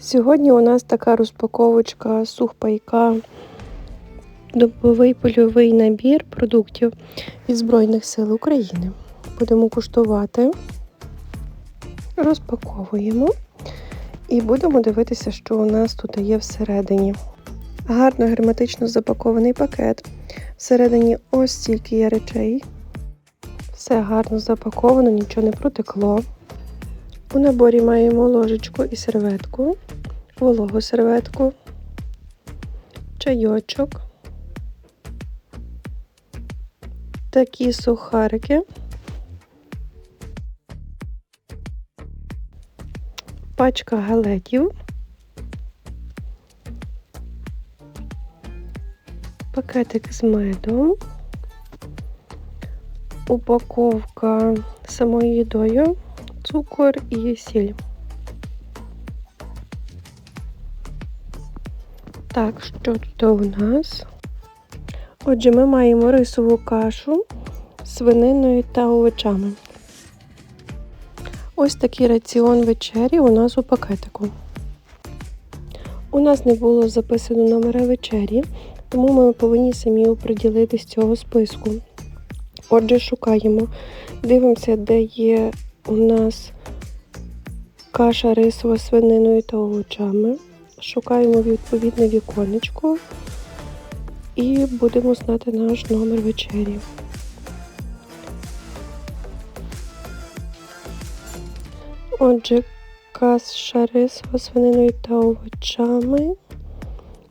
Сьогодні у нас така розпаковочка сухпайка, добовий польовий набір продуктів від Збройних сил України. Будемо куштувати, розпаковуємо і будемо дивитися, що у нас тут є всередині. Гарно герметично запакований пакет. Всередині ось стільки є речей. Все гарно запаковано, нічого не протекло. У наборі маємо ложечку і серветку, вологу серветку, чайочок, такі сухарики, пачка галетів, пакетик з медом, упаковка самою їдою цукор і сіль. Так, що тут у нас? Отже, ми маємо рисову кашу з свининою та овочами. Ось такий раціон вечері у нас у пакетику. У нас не було записано номера вечері, тому ми повинні самі оприділити з цього списку. Отже, шукаємо, дивимося, де є у нас каша рисова з свининою та овочами. Шукаємо відповідне віконечко і будемо знати наш номер вечері. Отже, каша рисова з свининою та овочами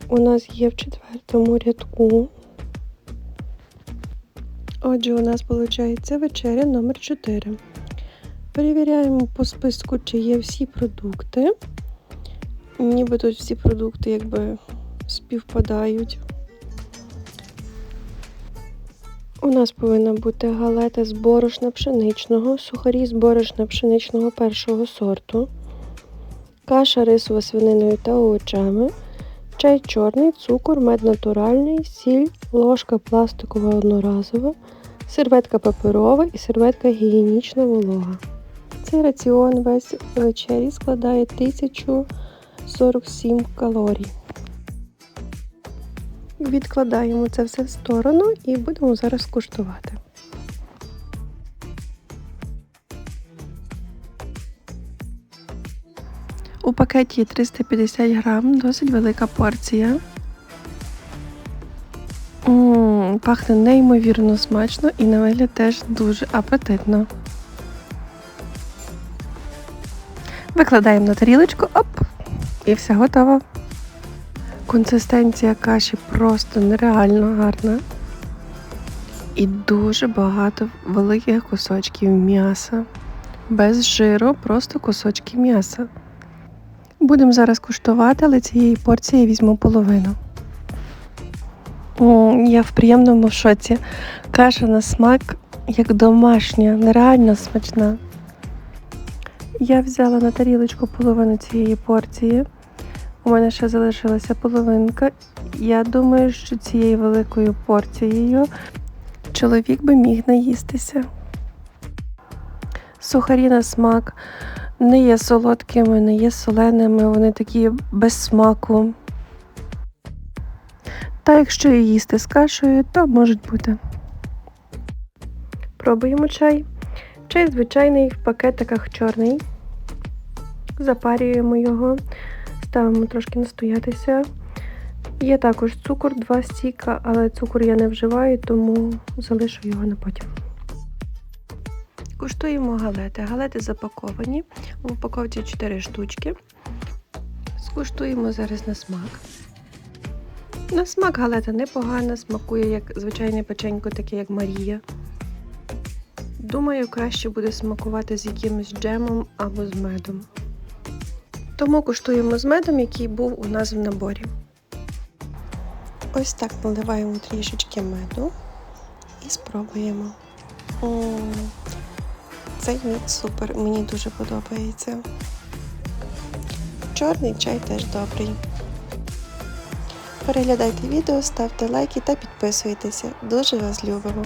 у нас є в четвертому рядку. Отже, у нас виходить вечеря номер 4. Перевіряємо по списку, чи є всі продукти. Ніби тут всі продукти якби співпадають. У нас повинна бути галета з борошна пшеничного, сухарі з борошна пшеничного першого сорту, каша рисова свининою та овочами, чай чорний, цукор, мед натуральний, сіль, ложка пластикова одноразова, серветка паперова і серветка гігієнічна волога. Цей раціон весь вечері складає 1047 калорій. Відкладаємо це все в сторону і будемо зараз куштувати. У пакеті 350 грам, досить велика порція. М-м, пахне неймовірно смачно і на вигляд теж дуже апетитно. Викладаємо на тарілочку, оп, і все готово. Консистенція каші просто нереально гарна. І дуже багато великих кусочків м'яса. Без жиру, просто кусочки м'яса. Будемо зараз куштувати, але цієї порції я візьму половину. Я в приємному шоці. Каша на смак як домашня, нереально смачна. Я взяла на тарілочку половину цієї порції. У мене ще залишилася половинка. Я думаю, що цією великою порцією чоловік би міг наїстися. Сухарі на смак не є солодкими, не є соленими, вони такі без смаку. Та якщо і їсти з кашею, то можуть бути. Пробуємо чай. Чай звичайний в пакетиках чорний. Запарюємо його, ставимо трошки настоятися. Є також цукор, два стіка, але цукор я не вживаю, тому залишу його на потім. Куштуємо галети. Галети запаковані. В упаковці 4 штучки. Скуштуємо зараз на смак. На смак галета непогана, смакує як звичайне печенько, таке як Марія. Думаю, краще буде смакувати з якимось джемом або з медом. Тому куштуємо з медом, який був у нас в наборі. Ось так наливаємо трішечки меду і спробуємо. М, Цей мід супер, мені дуже подобається. Чорний чай теж добрий. Переглядайте відео, ставте лайки та підписуйтеся. Дуже вас любимо!